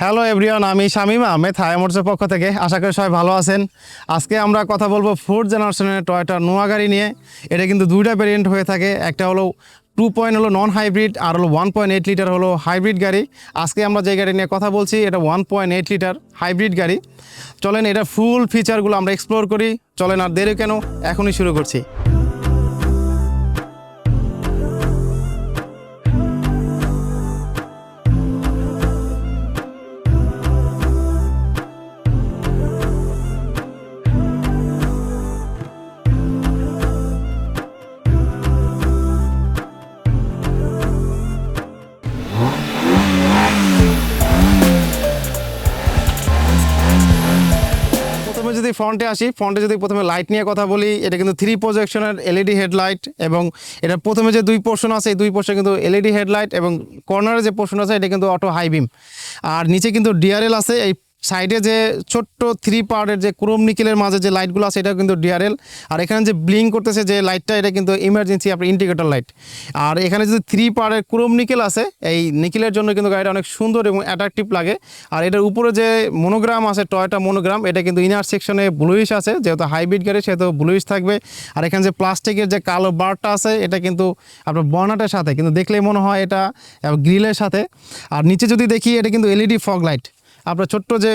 Hello everyone আমি Shamim Ahmed high মোটরসের পক্ষ থেকে। আশা করি সবাই ভালো আছেন। আজকে আমরা কথা বলব ফোর্থ জেনারেশনের টয়টা নোয়া গাড়ি নিয়ে। এটা কিন্তু দুইটা ভেরিয়েন্ট হয়ে থাকে। একটা হলো টু পয়েন্ট হলো নন হাইব্রিড আর হলো ওয়ান পয়েন্ট এইট লিটার হলো হাইব্রিড গাড়ি। আজকে আমরা যে গাড়ি নিয়ে কথা বলছি, এটা one point eight litre hybrid গাড়ি। চলেন, এটা ফুল ফিচারগুলো আমরা এক্সপ্লোর করি। চলেন, আর দেরি কেন? এখনই শুরু করছি। যদি ফ্রন্টে আসি, ফ্রন্টে যদি প্রথমে লাইট নিয়ে কথা বলি, এটা কিন্তু থ্রি প্রজেকশনের এলইডি হেডলাইট এবং এটা প্রথমে যে দুই পোর্শন আছে, এই দুই পোর্শন কিন্তু এলইডি হেডলাইট এবং কর্নারে যে পোর্শন আছে, এটা কিন্তু অটো হাই বিম আর নিচে কিন্তু ডিআরএল আছে, এই সাইডে যে ছোট্ট থ্রি পার্টের যে ক্রোম নিকেলের মাঝে যে লাইটগুলো আছে এটা কিন্তু ডিআরএল আর এখানে যে ব্লিং করতেছে যে লাইটটা এটা কিন্তু ইমার্জেন্সি আপনার ইন্ডিকেটর লাইট আর এখানে যদি থ্রি পার্টের ক্রোম নিকেল আছে, এই নিকেলের জন্য কিন্তু গাড়িটা অনেক সুন্দর এবং অ্যাট্রাকটিভ লাগে। আর এটার উপরে যে মনোগ্রাম আছে টয়টা মনোগ্রাম এটা কিন্তু ইনার সেকশনে ব্লুইশ আছে, যেহেতু হাইব্রিড গাড়ি, সেহেতু ব্লুইশ থাকবে। আর এখানে যে প্লাস্টিকের যে কালো বারটা আছে, এটা কিন্তু আপনার বর্নাটের সাথে, কিন্তু দেখলেই মনে হয় এটা গ্রিলের সাথে। আর নিচে যদি দেখি, এটা কিন্তু এলইডি ফগ লাইট আপনার ছোট্ট যে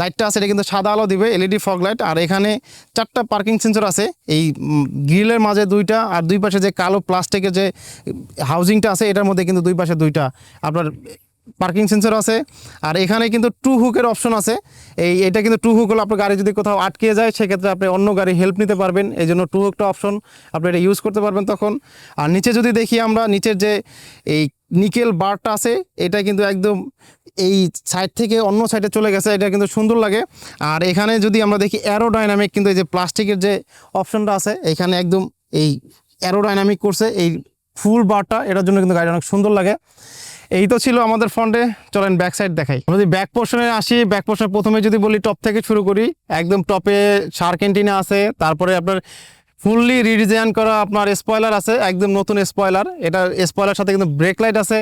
লাইটটা আছে, এটা কিন্তু সাদা আলো দিবে এলইডি ফগ লাইট আর এখানে চারটা পার্কিং সেন্সর আছে। এই গ্রিলের মাঝে দুইটা আর দুই পাশে যে কালো প্লাস্টিকের যে হাউজিংটা আছে, এটার মধ্যে কিন্তু দুই পাশে দুইটা আপনার পার্কিং সেন্সর আছে। আর এখানে কিন্তু টু হুকের অপশন আছে। এই, এটা কিন্তু টু হুক হলো আপনার গাড়ি যদি কোথাও আটকে যায়, সেক্ষেত্রে আপনি অন্য গাড়ি হেল্প নিতে পারবেন। এই জন্য টু হুকটা অপশন আপনি এটা ইউজ করতে পারবেন তখন। আর নিচে যদি দেখি আমরা, নিচের যে এই নিকেল বারটা আছে, এটা কিন্তু একদম এই সাইড থেকে অন্য সাইডে চলে গেছে, এটা কিন্তু সুন্দর লাগে। আর এখানে যদি আমরা দেখি অ্যারোডাইনামিক কিন্তু এই যে প্লাস্টিকের যে অপশনটা আছে, এখানে একদম এই অ্যারোডাইনামিক করছে, এই ফুল বারটা, এটার জন্য কিন্তু গাড়িটা অনেক সুন্দর লাগে। এই তো ছিল আমাদের ফ্রন্টে চলেন ব্যাক সাইড দেখাই। আমরা যদি ব্যাক পোর্শনে আসি ব্যাক পোর্শনে প্রথমে যদি বলি টপ থেকে শুরু করি, একদম টপে শার্ক এন্টিনা আছে, তারপরে আপনার ফুললি রিডিজাইন করা আপনার স্পয়লার আছে, একদম নতুন স্পয়লার এটা স্পয়লার সাথে কিন্তু ব্রেক লাইট আছে,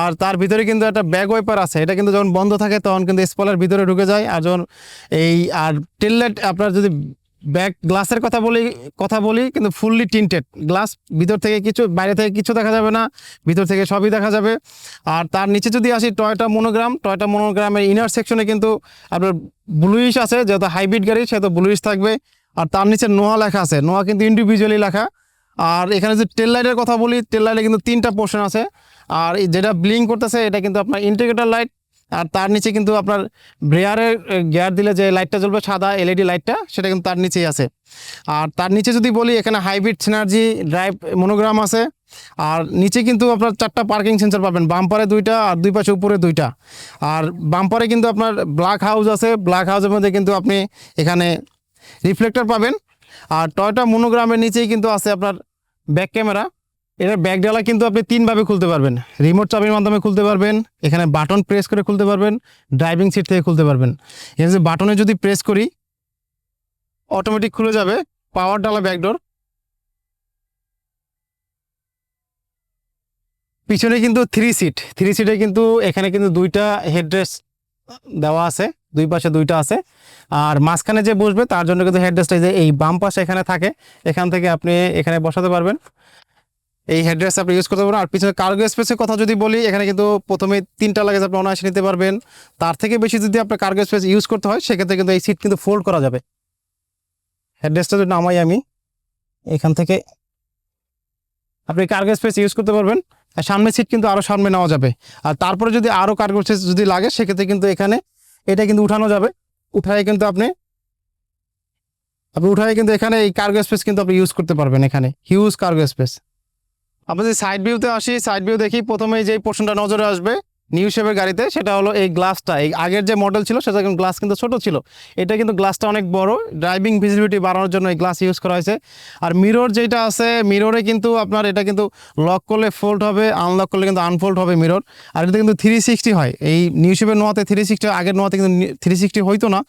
আর তার ভিতরে কিন্তু একটা ব্যাক ওয়াইপার আছে। এটা কিন্তু যখন বন্ধ থাকে, তখন কিন্তু স্পয়লার ভিতরে ঢুকে যায়, আর যখন এই, আর টেল আপনার যদি ব্যাক গ্লাসের কথা বলি কথা বলি, কিন্তু ফুললি টিন্টেড গ্লাস ভিতর থেকে কিছু, বাইরে থেকে কিছু দেখা যাবে না, ভিতর থেকে সবই দেখা যাবে। আর তার নিচে যদি আসি টয়টা মনোগ্রাম টয়টা মনোগ্রামের ইনার সেকশনে কিন্তু আপনার ব্লুইশ আছে, যেহেতু হাইব্রিড গাড়ি, সেহেতু ব্লুইশ থাকবে। আর তার নিচে নোয়া লেখা আছে। নোয়া কিন্তু ইন্ডিভিজুয়ালি লেখা। আর এখানে যে টেল লাইটের কথা বলি টেল লাইটে কিন্তু তিনটা পোর্শন আছে। আর যেটা ব্লিং করতেছে, এটা কিন্তু আপনার ইন্টিগ্রেটার লাইট আর তার নিচে কিন্তু আপনার ব্রেয়ারের গিয়ার দিলে যে লাইটটা জ্বলবে, সাদা এলইডি লাইটটা সেটা কিন্তু তার নিচেই আছে। আর তার নিচে যদি বলি, এখানে হাইব্রিড সিনার্জি ড্রাইভ মনোগ্রাম আছে। আর নিচে কিন্তু আপনার চারটা পার্কিং সেন্সর পাবেন। বাম্পারে দুইটা আর দুই পাশে উপরে দুইটা। আর বাম্পারে কিন্তু আপনার ব্ল্যাক হাউস আছে। ব্ল্যাক হাউসের মধ্যে কিন্তু আপনি এখানে রিফ্লেক্টর পাবেন। আর টয়টা মনোগ্রামের নিচেই কিন্তু আছে আপনার ব্যাক ক্যামেরা এটার ব্যাক ডালা কিন্তু আপনি তিনভাবে খুলতে পারবেন। রিমোট চাবির মাধ্যমে খুলতে পারবেন, এখানে বাটন প্রেস করে খুলতে পারবেন ড্রাইভিং সিট থেকে খুলতে পারবেন। এখানে যে বাটনে যদি প্রেস করি অটোমেটিক খুলে যাবে পাওয়ার ডালা ব্যাকডোর পিছনে কিন্তু থ্রি সিট থ্রি সিটে কিন্তু এখানে কিন্তু দুইটা হেডরেস্ট দেওয়া আছে, দুই পাশে দুইটা আছে। আর মাঝখানে যে বসবে, তার জন্য কিন্তু হেডরেস্টটা যে এই বাম পাশে এখানে থাকে, এখান থেকে আপনি এখানে বসাতে পারবেন। এই হেডরেস্ট আপনি ইউজ করতে পারবেন। আর পিছনে কার্গো স্পেসের কথা যদি বলি, এখানে কিন্তু প্রথমে তিনটা লাগেজ আপনি অনায়াসে নিতে পারবেন। তার থেকে বেশি যদি আপনার কার্গো স্পেস ইউজ করতে হয়, সেক্ষেত্রে কিন্তু এই সিট কিন্তু ফোল্ড করা যাবে। হেডরেস্টটা যদি নামাই আমি, এখান থেকে আপনি কার্গো স্পেস ইউজ করতে পারবেন। আর সামনে সিট কিন্তু আরও সামনে নেওয়া যাবে। আর তারপরে যদি আরও কার্গো সিট যদি লাগে, সেক্ষেত্রে কিন্তু এখানে এটা কিন্তু উঠানো যাবে। উঠায় কিন্তু আপনি আপনি উঠায় কিন্তু এখানে এই কার্গো স্পেস কিন্তু আপনি ইউজ করতে পারবেন এখানে। হিউজ কার্গো স্পেস আমরা যদি সাইড ভিউতে আসি সাইড ভিউ দেখি প্রথমে যে পোর্শনটা নজরে আসবে নিউ শেপের গাড়িতে সেটা হলো এই গ্লাসটা এই আগের যে মডেল ছিল, সেটা কিন্তু গ্লাস কিন্তু ছোট ছিল। এটা কিন্তু গ্লাসটা অনেক বড়। ড্রাইভিং ভিজিবিলিটি বাড়ানোর জন্য এই গ্লাস ইউজ করা হয়েছে। আর মিরর যেটা আছে মিররে কিন্তু আপনার এটা কিন্তু লক করলে ফোল্ড হবে আনলক করলে কিন্তু আনফোল্ড হবে মিরর আর এটা কিন্তু থ্রি সিক্সটি হয়। এই নিউ শেপের নোয়াতে থ্রি সিক্সটি আগের নোয়াতে কিন্তু থ্রি সিক্সটি হইতো না।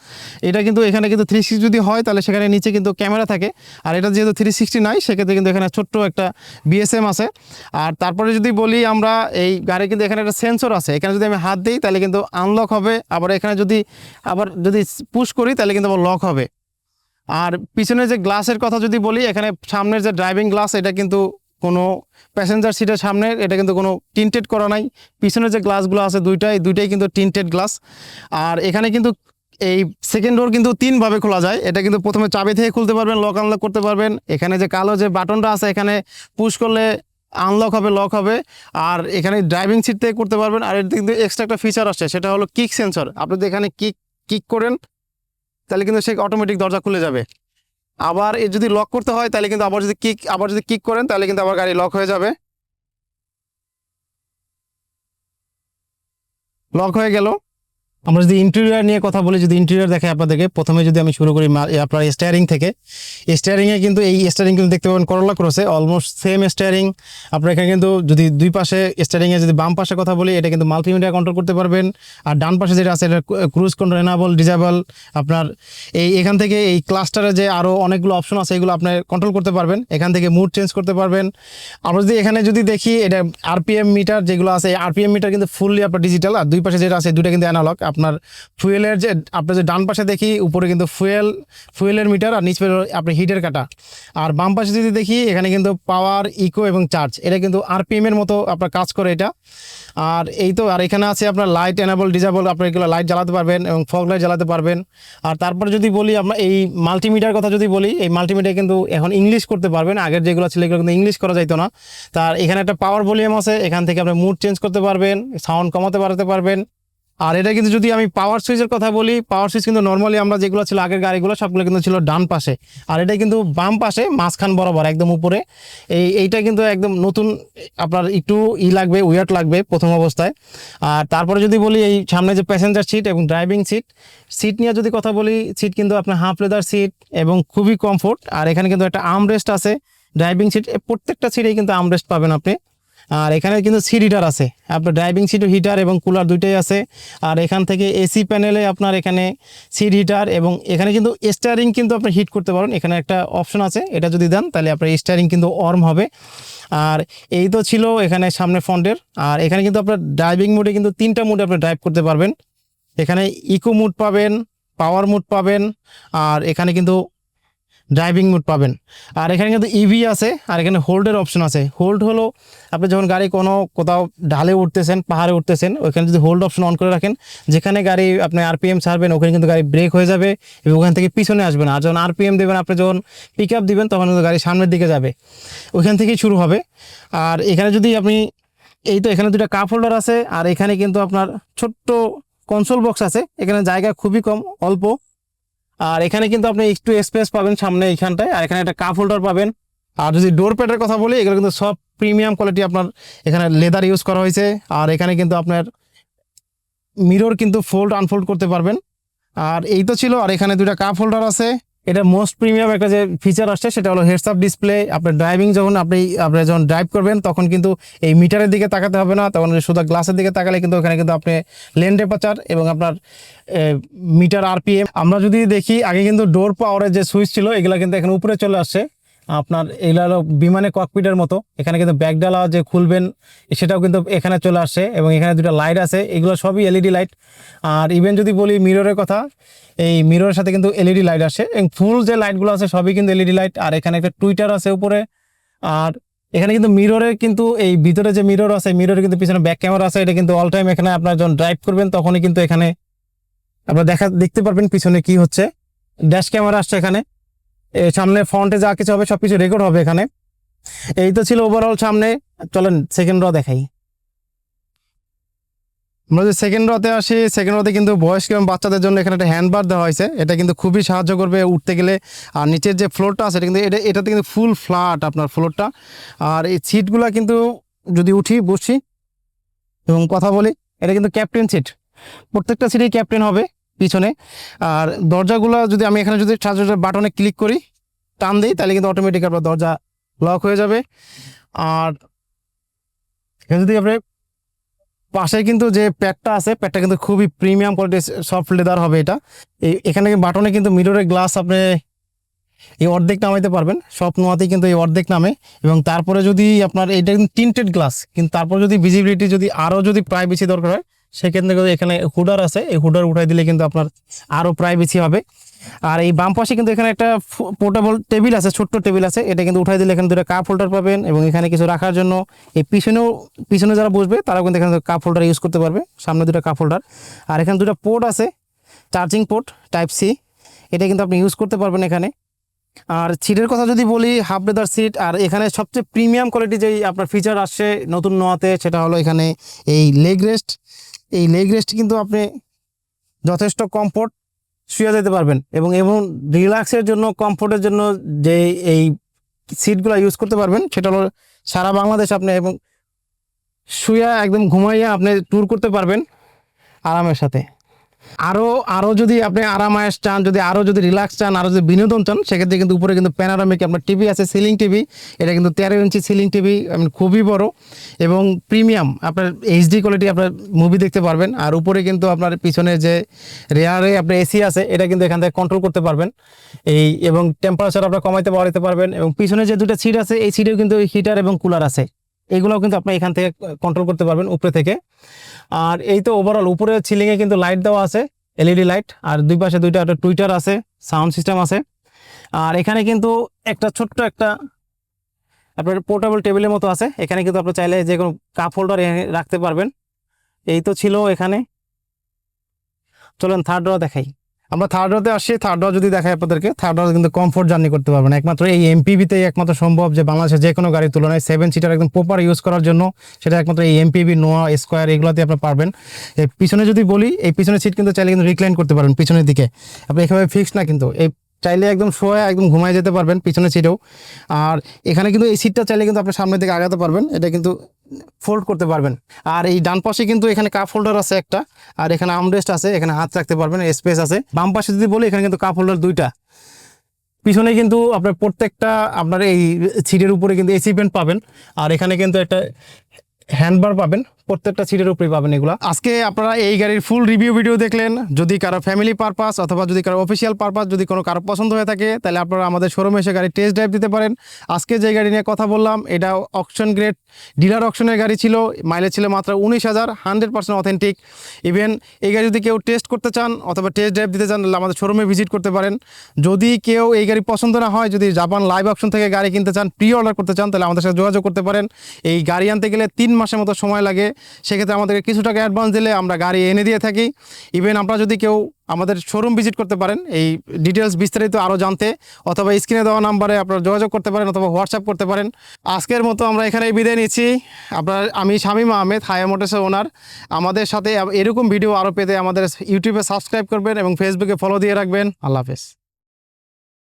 এটা কিন্তু এখানে কিন্তু থ্রি সিক্সটি যদি হয়, তাহলে সেখানে নিচে কিন্তু ক্যামেরা থাকে। আর এটা যেহেতু থ্রি সিক্সটি নাই, সেক্ষেত্রে কিন্তু এখানে ছোট্ট একটা বিএসএম আছে। আর তারপরে যদি বলি আমরা, এই গাড়ি কিন্তু এখানে একটা সেন্সর আছে। আছে। এখানে যদি আমি হাত দিই, তাহলে কিন্তু আনলক হবে। আবার এখানে যদি, আবার যদি পুশ করি, তাহলে কিন্তু আবার লক হবে। আর পিছনে যে গ্লাসের কথা যদি বলি, এখানে সামনের যে ড্রাইভিং গ্লাস এটা কিন্তু কোনো প্যাসেঞ্জার সিটের সামনে, এটা কিন্তু কোনো টিন্টেড করা নাই। পিছনের যে গ্লাসগুলো আছে দুইটাই দুইটাই কিন্তু টিন্টেড গ্লাস আর এখানে কিন্তু এই সেকেন্ড ডোর কিন্তু তিনভাবে খোলা যায়। এটা কিন্তু প্রথমে চাবি থেকে খুলতে পারবেন লক আনলক করতে পারবেন। এখানে যে কালো যে বাটনটা আছে, এখানে পুশ করলে আনলক হবে লক হবে। আর এখানে ড্রাইভিং সিট থেকে করতে পারবেন। আর এর কিন্তু এক্সট্রা একটা ফিচার আসছে, সেটা হলো কিক সেন্সর আপনি যদি এখানে কিক কিক করেন, তাহলে কিন্তু সে অটোমেটিক দরজা খুলে যাবে। আবার এ যদি লক করতে হয়, তাহলে কিন্তু আবার যদি কিক আবার যদি কিক করেন, তাহলে কিন্তু আবার গাড়ি লক হয়ে যাবে। লক হয়ে গেল। আমরা যদি ইন্টেরিয়ার নিয়ে কথা বলি, যদি ইন্টেরিয়ার দেখে আপনাদেরকে, প্রথমে যদি আমি শুরু করি আপনার স্টিয়ারিং থেকে স্টিয়ারিংয়ে কিন্তু এই স্টিয়ারিং কিন্তু দেখতে পাবেন করলা ক্রসে অলমোস্ট সেম স্টিয়ারিং আপনার এখানে কিন্তু যদি দুই পাশে স্টিয়ারিংয়ে যদি বাম পাশে কথা বলি, এটা কিন্তু মাল্টিমিডিয়া কন্ট্রোল করতে পারবেন। আর ডান পাশে যেটা আছে, এটা ক্রুজ কন্ট্রোল এনাবল ডিজেবল আপনার এই, এখান থেকে এই ক্লাস্টারে যে আরও অনেকগুলো অপশন আছে, এগুলো আপনার কন্ট্রোল করতে পারবেন। এখান থেকে মুড চেঞ্জ করতে পারবেন। আমরা যদি এখানে যদি দেখি, এটা আরপিএম মিটার যেগুলো আছে আরপিএম মিটার কিন্তু ফুললি আপনার ডিজিটাল আর দুই পাশে যেটা আছে দুটা কিন্তু অ্যানালগ আপনার ফুয়েলের যে আপনার যে ডান পাশে দেখি, উপরে কিন্তু ফুয়েল, ফুয়েলের মিটার আর নিচ পাশে আপনার হিটের কাটা। আর বাম পাশে যদি দেখি, এখানে কিন্তু পাওয়ার, ইকো এবং চার্জ। এটা কিন্তু আরপিএম এর মতো আপনার কাজ করে এটা। আর এই তো, আর এখানে আছে আপনার লাইট এনাবল ডিজাবল আপনার এগুলো লাইট জ্বালাতে পারবেন এবং ফগ লাইট জ্বালাতে পারবেন। আর তারপরে যদি বলি আপনার এই মাল্টিমিটার কথা যদি বলি, এই মাল্টিমিটার কিন্তু এখন ইংলিশ করতে পারবেন। আগের যেগুলো ছিল, এগুলো কিন্তু ইংলিশ করা যাইতো না। তার এখানে একটা পাওয়ার ভলিউম আছে, এখান থেকে আপনি মুড চেঞ্জ করতে পারবেন সাউন্ড কমাতে বাড়াতে পারবেন। আর এটা কিন্তু যদি আমি পাওয়ার সুইচের কথা বলি পাওয়ার সুইচ কিন্তু নর্মালি আমরা যেগুলো ছিল আগের গাড়িগুলো সবগুলো কিন্তু ছিল ডান পাশে। আর এটা কিন্তু বাম পাশে, মাঝখান বরাবর, একদম উপরে। এই, এইটা কিন্তু একদম নতুন, আপনার একটু ই লাগবে উইয়ার্ট লাগবে প্রথম অবস্থায়। আর তারপরে যদি বলি, এই সামনে যে প্যাসেঞ্জার সিট এবং ড্রাইভিং সিট সিট নিয়ে যদি কথা বলি সিট কিন্তু আপনার হাফ লেদার সিট এবং খুবই কমফোর্ট আর এখানে কিন্তু একটা আর্মরেস্ট আছে ড্রাইভিং সিট প্রত্যেকটা সিটেই কিন্তু আর্মরেস্ট পাবেন আপনি। আর এখানে কিন্তু সিট হিটার আছে। আপনার ড্রাইভিং সিট হিটার এবং কুলার দুইটাই আছে। আর এখান থেকে এসি প্যানেলে আপনার এখানে সিট হিটার এবং এখানে কিন্তু স্টারিং কিন্তু আপনি হিট করতে পারেন। এখানে একটা অপশন আছে, এটা যদি দেন তাহলে আপনার স্টারিং কিন্তু অর্ম হবে। আর এই তো ছিল এখানে সামনে ফ্রন্টের আর এখানে কিন্তু আপনার ড্রাইভিং মোডে কিন্তু তিনটা মোডে আপনি ড্রাইভ করতে পারবেন। এখানে ইকো মুড পাবেন পাওয়ার মুড পাবেন। আর এখানে কিন্তু ড্রাইভিং মুড পাবেন। আর এখানে কিন্তু ইভি আছে, আর এখানে হোল্ডের অপশন আছে। হোল্ড হলো আপনি যখন গাড়ি কোনো কোথাও ঢালে উঠতেছেন, পাহাড়ে উঠতেছেন ওইখানে যদি হোল্ড অপশন অন করে রাখেন, যেখানে গাড়ি আপনি আরপিএম ছাড়বেন, ওখানে কিন্তু গাড়ি ব্রেক হয়ে যাবে এবং ওখান থেকে পিছনে আসবে না। আর যখন আরপিএম দেবেন, আপনি যখন পিক আপ দেবেন, তখন কিন্তু গাড়ি সামনের দিকে যাবে। ওইখান থেকেই শুরু হবে। আর এখানে যদি আপনি, এই তো এখানে দুটা কাপ হোল্ডার আছে, আর এখানে কিন্তু আপনার ছোট্ট কনসোল বক্স আছে। এখানে জায়গা খুবই কম, অল্প। আর এখানে কিন্তু আপনি একটু স্পেস পাবেন সামনে এইখানটায়। আর এখানে একটা কাপ হোল্ডার পাবেন। আর যদি ডোর প্যাডের কথা বলি, এগুলো কিন্তু সব প্রিমিয়াম কোয়ালিটি আপনার এখানে লেদার ইউজ করা হয়েছে। আর এখানে কিন্তু আপনার মিরর কিন্তু ফোল্ড আনফোল্ড করতে পারবেন। আর এই তো ছিল। আর এখানে দুটা কাপ হোল্ডার আছে। এটা মোস্ট প্রিমিয়াম একটা যে ফিচার আসছে, সেটা হলো হেডস আপ ডিসপ্লে আপনার ড্রাইভিং যখন আপনি আপনি যখন ড্রাইভ করবেন, তখন কিন্তু এই মিটারের দিকে তাকাতে হবে না, তখন শুধু গ্লাসের দিকে তাকালে কিন্তু ওখানে কিন্তু আপনি লেন টেম্পারেচার এবং আপনার মিটার আরপিএম আমরা যদি দেখি, আগে কিন্তু ডোর পাওয়ারের যে সুইচ ছিল, এগুলো কিন্তু এখানে উপরে চলে আসছে। আপনার এগুলো হলো বিমানে ককপিটের মতো। এখানে কিন্তু ব্যাগডালা যে খুলবেন, সেটাও কিন্তু এখানে চলে আসছে এবং এখানে দুটো লাইট আছে, এগুলো সবই এলইডি লাইট আর ইভেন যদি বলি মিররের কথা, এই মিররের সাথে কিন্তু এলইডি লাইট আসে এবং ফুল যে লাইটগুলো আছে সবই কিন্তু এলইডি লাইট আর এখানে একটা টুইটার আছে উপরে। আর এখানে কিন্তু মিররে কিন্তু এই ভিতরে যে মিরর আছে মিররে কিন্তু পিছনে ব্যাক ক্যামেরা আছে, এটা কিন্তু অল টাইম এখানে আপনার যখন ড্রাইভ করবেন, তখনই কিন্তু এখানে আপনার দেখা, দেখতে পারবেন পিছনে কি হচ্ছে। ড্যাশ ক্যামেরা আসছে এখানে। সামনে ফ্রন্টে যা কিছু হবে সব কিছু রেকর্ড হবে এখানে। এই তো ছিল ওভারঅল সামনে। চলেন সেকেন্ড র দেখাই। আমরা যে সেকেন্ড রতে আসি সেকেন্ড রতে কিন্তু বয়স্ক এবং বাচ্চাদের জন্য এখানে একটা হ্যান্ড বার দেওয়া হয়েছে। এটা কিন্তু খুবই সাহায্য করবে উঠতে গেলে। আর নিচের যে ফ্লোরটা আছে, এটা কিন্তু, এটা, এটাতে কিন্তু ফুল ফ্ল্যাট আপনার ফ্লোরটা আর এই সিটগুলা কিন্তু যদি উঠি, বসি, এবং কথা বলি, এটা কিন্তু ক্যাপ্টেন সিট প্রত্যেকটা সিটেই ক্যাপ্টেন হবে। পিছনে। আর দরজাগুলো যদি আমি এখানে যদি সার্জার বাটনে ক্লিক করি, টান দিই, তাহলে কিন্তু অটোমেটিক আপনার দরজা লক হয়ে যাবে। আর এখানে যদি আপনি পাশে কিন্তু যে প্যাডটা আছে প্যাডটা কিন্তু খুবই প্রিমিয়াম কোয়ালিটির সফট লেদার হবে এটা। এই এখানে বাটনে কিন্তু মিররের গ্লাস আপনি এই অর্ধেক নামাইতে পারবেন, সব নোয়াতেই কিন্তু এই অর্ধেক নামে। এবং তারপরে যদি আপনার এটা কিন্তু টিন্টেড গ্লাস কিন্তু তারপর যদি ভিজিবিলিটি যদি আরও যদি প্রায় বেশি দরকার হয় সেক্ষেত্রে কিন্তু এখানে হুডার আছে। এই হুডার উঠাই দিলে কিন্তু আপনার আরও বেশি হবে। আর এই বাম পাশে কিন্তু এখানে একটা পোর্টেবল টেবিল আছে, ছোট্ট টেবিল আছে। এটা কিন্তু উঠাই দিলে এখানে দুটো কাপ হোল্ডার পাবেন এবং এখানে কিছু রাখার জন্য এই পিছনেও, পিছনে যারা বসবে, তারাও কিন্তু এখানে কাপ হোল্ডার ইউজ করতে পারবে। সামনে দুটো কাপ হোল্ডার আর এখানে দুটো পোর্ট আছে চার্জিং পোর্ট টাইপ সি এটা কিন্তু আপনি ইউজ করতে পারবেন এখানে। আর সিটের কথা যদি বলি হাফ লেদার সিট আর এখানে সবচেয়ে প্রিমিয়াম কোয়ালিটি যেই আপনার ফিচার আসছে নতুন নোয়াতে, সেটা হলো এখানে এই লেগ রেস্ট এই লেগ রেস্ট কিন্তু আপনি যথেষ্ট কমফোর্ট শুয়ে যেতে পারবেন এবং এবং রিল্যাক্সের জন্য কমফোর্টের জন্য যে এই সিটগুলো ইউজ করতে পারবেন, সেটা হলো সারা বাংলাদেশ আপনি এবং শুয়ে একদম ঘুমাইয়া আপনি ট্যুর করতে পারবেন আরামের সাথে। আরও আরও যদি আপনি আরামায়াস চান, যদি আরও যদি রিল্যাক্স চান আরও যদি বিনোদন চান, সেক্ষেত্রে কিন্তু উপরে কিন্তু প্যানারামিক আপনার টিভি আছে সিলিং টিভি। এটা কিন্তু তেরো ইঞ্চি সিলিং টিভি খুবই বড়। এবং প্রিমিয়াম আপনার এইচডি কোয়ালিটি আপনার মুভি দেখতে পারবেন। আর উপরে কিন্তু আপনার পিছনে যে রেয়ারে আপনার এসি আছে, এটা কিন্তু এখান থেকে কন্ট্রোল করতে পারবেন। এই, এবং টেম্পারেচার আপনার কমাইতে বাড়াতে পারবেন এবং পিছনে যে দুটো সিট আছে, এই সিটেও কিন্তু হিটার এবং কুলার আছে। এগুলোও কিন্তু আপনি এখান থেকে কন্ট্রোল করতে পারবেন উপরে থেকে। আর এই তো ওভারঅল উপরে সিলিংয়ে কিন্তু লাইট দেওয়া আছে এলইডি লাইট আর দুই পাশে দুইটা একটা টুইটার আছে সাউন্ড সিস্টেম আছে। আর এখানে কিন্তু একটা ছোট্ট একটা আপনার পোর্টেবল টেবিলের মতো আছে, এখানে কিন্তু আপনি চাইলে যে কোনো কাপ হোল্ডার রাখতে পারবেন। এই তো ছিল এখানে। চলেন থার্ড ড্র দেখাই। আমরা থার্ড রোতে আসি থার্ড রো যদি দেখাই আপনাদেরকে থার্ড রোতে কিন্তু কমফোর্ট জার্নি করতে পারবেন। একমাত্র এই এমপিভিতেই একমাত্র সম্ভব যে বাংলাদেশের যে কোনো গাড়ির তুলনায় সেভেন সিটার একদম প্রপার ইউজ করার জন্য, সেটা একমাত্র এই এমপিভি নোয়া স্কোয়ার এগুলোতে আপনি পারবেন। পিছনে যদি বলি, এই পিছনের সিট কিন্তু চাইলে কিন্তু রিক্লাইন করতে পারবেন, পিছনের দিকে। আপনি এভাবে ফিক্স না কিন্তু, এই চাইলে একদম শোয়া, একদম ঘুমায় যেতে পারবেন, পিছনে সিটেও আর এখানে কিন্তু এই সিটটা চাইলে কিন্তু আপনি সামনের দিকে আগাতে পারবেন, এটা কিন্তু ফোল্ড করতে পারবেন। আর এই ডান পাশে কিন্তু এখানে কাপ হোল্ডার আছে একটা, আর এখানে আমরেস্ট আছে, এখানে হাত রাখতে পারবেন স্পেস আছে। বাম পাশে যদি বলি, এখানে কিন্তু কাপ হোল্ডার দুইটা। পিছনে কিন্তু আপনার প্রত্যেকটা আপনার এই সিটের উপরে কিন্তু এসি পেন্ট পাবেন, আর এখানে কিন্তু একটা হ্যান্ডবার পাবেন। প্রত্যেকটা সিটের উপরে পাবেন এগুলো। আজকে আপনারা এই গাড়ির ফুল রিভিউ ভিডিও দেখলেন। যদি কারও ফ্যামিলি পারপাস অথবা যদি কারও অফিসিয়াল পারপাস যদি কোনো কারও পছন্দ হয়ে থাকে, তাহলে আপনারা আমাদের শোরুমে এসে গাড়ি টেস্ট ড্রাইভ দিতে পারেন। আজকে যে গাড়ি নিয়ে কথা বললাম, এটা অকশন গ্রেড ডিলার অকশনের গাড়ি ছিল। মাইলেজ ছিল মাত্র উনিশ হাজার হান্ড্রেড পার্সেন্ট অথেন্টিক ইভেন এই গাড়ি যদি কেউ টেস্ট করতে চান অথবা টেস্ট ড্রাইভ দিতে চান, তাহলে আমাদের শোরুমে ভিজিট করতে পারেন। যদি কেউ এই গাড়ি পছন্দ না হয়, যদি জাপান লাইভ অপশন থেকে গাড়ি কিনতে চান প্রি অর্ডার করতে চান, তাহলে আমাদের সাথে যোগাযোগ করতে পারেন। এই গাড়ি আনতে গেলে তিন মাসের মতো সময় লাগে। সেক্ষেত্রে আমাদেরকে কিছু টাকা অ্যাডভান্স দিলে আমরা গাড়ি এনে দিয়ে থাকি। ইভেন আপনারা যদি কেউ আমাদের শোরুম ভিজিট করতে পারেন, এই ডিটেলস বিস্তারিত আরও জানতে, অথবা স্ক্রিনে দেওয়া নাম্বারে আপনারা যোগাযোগ করতে পারেন অথবা হোয়াটসঅ্যাপ করতে পারেন। আজকের মতো আমরা এখানেই বিদায় নিচ্ছি। আপনার, আমি শামীম আহমেদ হায়া মোটরসের ওনার আমাদের সাথে এরকম ভিডিও আরও পেতে আমাদের ইউটিউবে সাবস্ক্রাইব করবেন এবং ফেসবুকে ফলো দিয়ে রাখবেন। আল্লাহ হাফেজ।